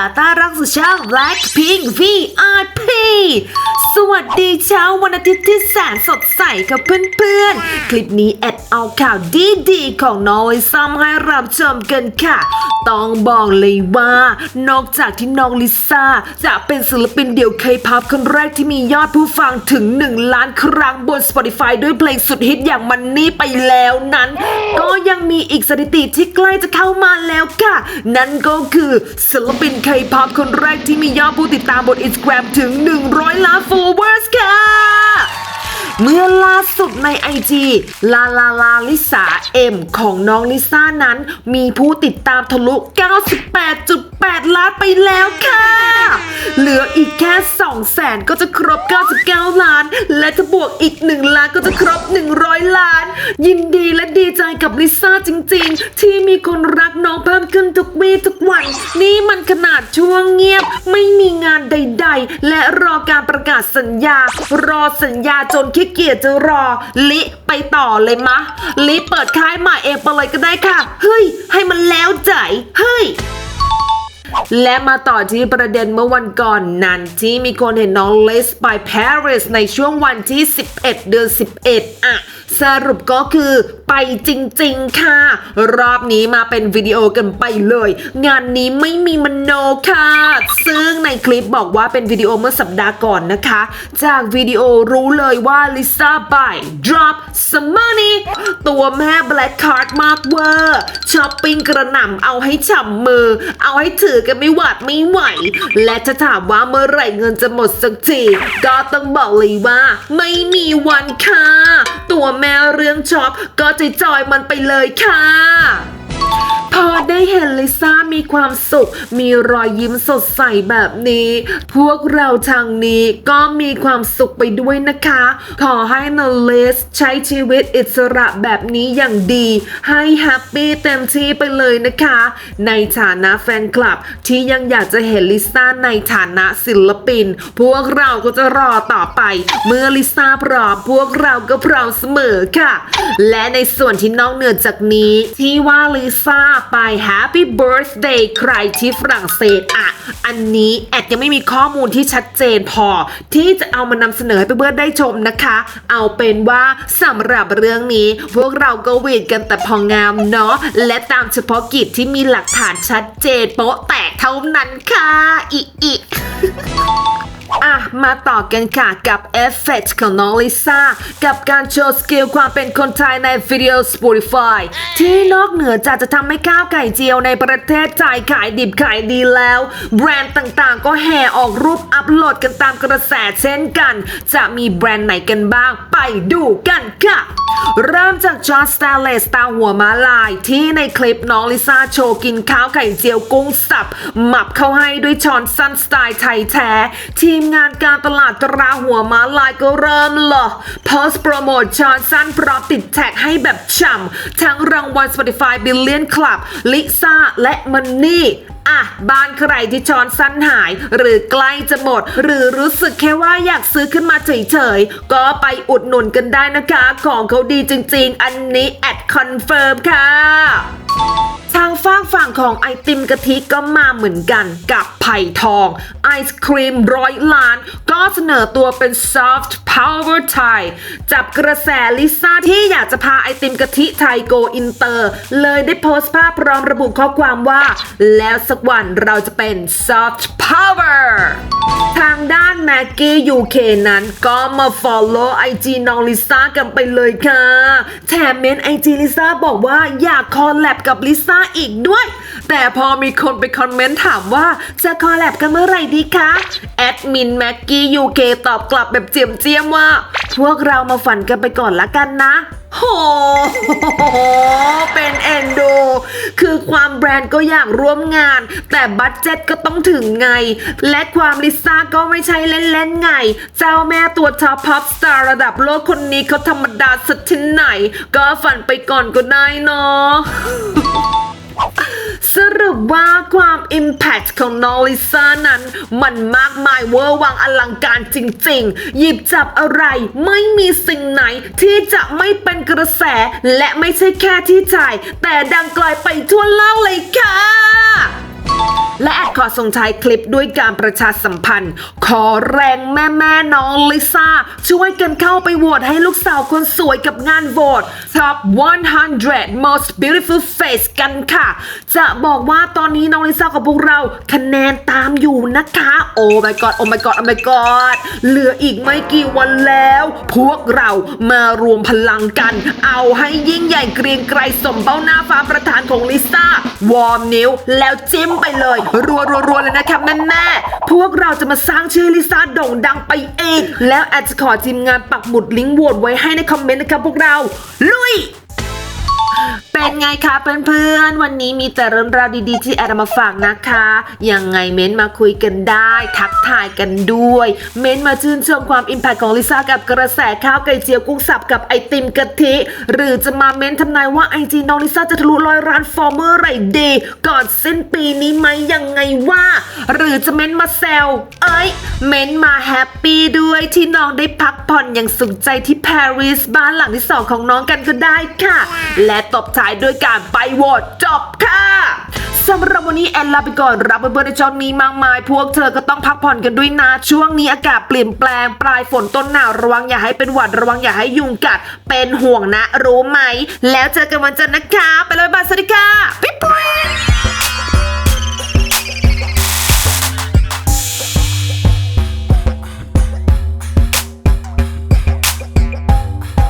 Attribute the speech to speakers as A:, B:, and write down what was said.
A: อต้อนรับสู่ช่อง Blackpink VIP ส วัสดีเช้าวันอาทิตย์ที่แสนสดใสกับเพื่อนๆ คลิปนี้แอดเอาข่าวดีๆ ของน้องลิซ่าให้รับชมกันค่ะ ต้องบอกเลยว่า นอกจากที่น้องลิซ่า จะเป็นศิลปินเดี่ยวเคพับคนแรกที่มียอดผู้ฟังถึง 1 ล้านครั้งบน Spotify ด้วยเพลงสุดฮิตอย่างมันนี่ไปแล้วนั้น ก็ยังมีอีกสถิติที่ใกล้จะเข้ามาแล้วค่ะ นั่นก็คือศิลปินเคพับคนแรกที่มียอดผู้ติดตามบน Instagram ถึง 100 ล้าน followers ค่ะ เมื่อล่าสุดในไอจีลาลาลาลิสาเอ็มของน้องลิซ่านั้น มีผู้ติดตามทะลุ 98.8 ล้านไปแล้วค่ะ เหลืออีกแค่ 2 แสนก็จะครบ 99 ล้าน และจะบวกอีก 1 ล้านก็จะครบ 100 ล้าน ยินดีและดีใจ กับลิซ่าจริงๆ ที่มีคนรักน้องเพิ่มขึ้นทุกวีทุกวัน นี่มันขนาดช่วงเงียบ ไม่มีงานใด ๆ และรอการประกาศสัญญา รอสัญญาจนขี้เกียจจะรอ ลิไปต่อเลยมะ ลิเปิดค่ายใหม่เองไปเลยก็ได้ค่ะ เฮ้ย ให้มันแล้วใจเฮ้ยและมาต่อที่ประเด็นเมื่อวันก่อนนั้นที่มีคนเห็นน้องเลสไปปารีสในช่วงวันที่ 11 เดือน 11 อะ สรุปก็คือไปจริง ๆ ค่ะ รอบนี้มาเป็นวิดีโอกันไปเลย งานนี้ไม่มีมโนค่ะ ซึ่งในคลิปบอกว่าเป็นวิดีโอเมื่อสัปดาห์ก่อนนะคะ จากวิดีโอรู้เลยว่าลิซ่าไป drop some money ตัวแม่ black card มากเวอร์ช้อปปิ้งกระหน่ำเอาให้ฉ่ำมือ เอาให้ถือกันไม่หวาดไม่ไหว และจะถามว่าเมื่อไหร่เงินจะหมดสักทีก็ต้องบอกเลยว่า ไม่มีวันค่ะตัวแม่เรื่องช็อปก็จะจอยๆมันไปเลยค่ะ พอได้เห็นลิซ่ามีความสุข มีรอยยิ้มสดใสแบบนี้ พวกเราทางนี้ก็มีความสุขไปด้วยนะคะ ขอให้นเลสใช้ชีวิตอิสระแบบนี้อย่างดี ให้แฮปปี้เต็มที่ไปเลยนะคะ ในฐานะแฟนคลับที่ยังอยากจะเห็นลิซ่าในฐานะศิลปิน พวกเราก็จะรอต่อไป เมื่อลิซ่าพร้อมพวกเราก็พร้อมเสมอค่ะ และในส่วนที่นอกเหนือจากนี้ที่ว่าลิซ่าไป Happy Birthday ใครที่ฝรั่งเศสอะ อันนี้แอดยังไม่มีข้อมูลที่ชัดเจนพอ ที่จะเอามานำเสนอให้เพื่อนๆได้ชมนะคะ เอาเป็นว่าสำหรับเรื่องนี้ พวกเราก็เวทกันแต่พองามเนาะ และตามเฉพาะกิจที่มีหลักฐานชัดเจนโป๊ะแตกเท่านั้นค่ะ อีอี อะ มาต่อกันค่ะกับเอฟเฟกต์ของน้องลิซ่า กับการโชว์สกิลความเป็นคนไทยในวิดีโอ Spotify ที่นอกเหนือจากจะทำให้ข้าวไก่เจียวในประเทศไทยขายดิบขายดีแล้ว แบรนด์ต่างๆ ก็แห่ออกรูปอัปโหลดกันตามกระแสเช่นกัน จะมีแบรนด์ไหนกันบ้างไปดูกันค่ะเริ่มจากจอร์จสตาเลสตาหัวม้าลาย ที่ในคลิปน้องลิซ่าโชว์กินข้าวไข่เจียวกุ้งสับหมับเข้าให้ด้วยช้อนสั้นสไตล์ไทยแท้ทีมงานการตลาดตราหัวม้าลายก็เริ่มเลยโพสโปรโมทช้อนสั้นพร้อมติดแท็กให้แบบฉ่ำ ทั้งรางวัล Spotify Billion Club ลิซ่าและมันนี่อะบ้านใครที่ช้อนสั้นหาย หรือใกล้จะหมด หรือรู้สึกแค่ว่าอยากซื้อขึ้นมาเฉยๆ ก็ไปอุดหนุนกันได้นะคะ ของเขาดีจริงๆ อันนี้แอดคอนเฟิร์มค่ะทาง ฝากฝั่งของไอติมกะทิก็มาเหมือนกันกับไผ่ทอง ไอศครีมร้อยล้าน ก็เสนอตัวเป็น Soft Power Thai จับกระแสลิซ่าที่อยากจะพาไอติมกะทิไทยโกอินเตอร์ เลยได้โพสต์ภาพพร้อมระบุข้อความว่า แล้วสักวันเราจะเป็น Soft Power ทางด้านแม็กกี้ยูเคนั้นก็มา follow IG น้องลิซ่ากันไปเลยค่ะแถมเมนไอจีลิซ่าบอกว่าอยากคอลแลบกับลิซ่าอีกด้วย แต่พอมีคนไปคอมเมนต์ถามว่าจะคอลแลบกันเมื่อไหร่ดีคะ แอดมินแม็กกี้ยูเคตอบกลับแบบเจียมเจียมๆว่า พวกเรามาฝันกันไปก่อนละกันนะโห เป็นเอ็นดูคือความแบรนด์ก็อยากร่วมงาน แต่บัตเจ็ตก็ต้องถึงไง และความลิซ่าก็ไม่ใช่เล่นๆไง เจ้าแม่ตัวท็อปพ็อปสตาร์ระดับโลกคนนี้เขาธรรมดาสักที่ไหน ก็ฝันไปก่อนก็ได้เนาะ สรุปว่าความ Impact ของน้องลิซ่านั้น มันมากมายเวอร์วังอลังการจริงๆ หยิบจับอะไรไม่มีสิ่งไหนที่จะไม่เป็นกระแส และไม่ใช่แค่ที่จ่ายแต่ดังไกลไปทั่วโลกเลยค่ะ และแอดขอส่งท้ายคลิปด้วยการประชาสัมพันธ์ ขอแรงแม่แม่น้องลิซ่า ช่วยกันเข้าไปโหวตให้ลูกสาวคนสวยกับงานโหวต Top 100 Most Beautiful Face กันค่ะ จะบอกว่าตอนนี้น้องลิซ่ากับพวกเราคะแนนตามอยู่นะคะ โอ้ my god โอ้ my god โอ้ my god เหลืออีกไม่กี่วันแล้ว พวกเรามารวมพลังกัน เอาให้ยิ่งใหญ่เกรียงไกรสมเบ้าหน้าฟ้าประธานของลิซ่าวอร์มนิ้วแล้วจิ้มไปเลย รัวรัวรัวเลยนะคะแม่แม่พวกเราจะมาสร้างชื่อลิซ่าโด่งดังไปอีก แล้วแอดจะขอทีมงานปักหมุดลิงก์โหวตไว้ให้ในคอมเมนต์นะครับพวกเรา ลุย เป็นไงคะเพื่อนๆ วันนี้มีแต่เรื่องราวดีๆ ที่แอดมาฝากนะคะ ยังไงเม้นต์มาคุยกันได้ ทักทายกันด้วย เม้นต์มาชื่นชมความอิมแพคของลิซ่ากับกระแสข้าวไก่เจียวกุ้งสับกับไอติมกะทิ หรือจะมาเม้นต์ทำนายว่าไอจีน้องลิซ่าจะทะลุร้อยล้านฟอร์เมอร์ไรดีก่อนสิ้นปีนี้ไหมยังไงว่า หรือจะเม้นต์มาแซวเอ้ย เม้นต์มาแฮปปี้ด้วยที่น้องได้พักผ่อนอย่างสุขใจที่ปารีสบ้านหลังที่สองของน้องกันก็ได้ค่ะ และตบท้ายด้วยการไปโหวตจบค่ะสำหรับวันนี้แอนลาไปก่อนรับเบอร์ในช่องนี้มากมาย พวกเธอก็ต้องพักผ่อนกันด้วยนะช่วงนี้อากาศเปลี่ยนแปลงปลายฝนต้นหนาวระวังอย่าให้เป็นหวัดระวังอย่าให้ยุงกัด เป็นห่วงนะ รู้ไหม แล้วเจอกันวันจันทร์นะคะ ไปเลยบายสวัสดีค่ะปิ๊บปิ๊บ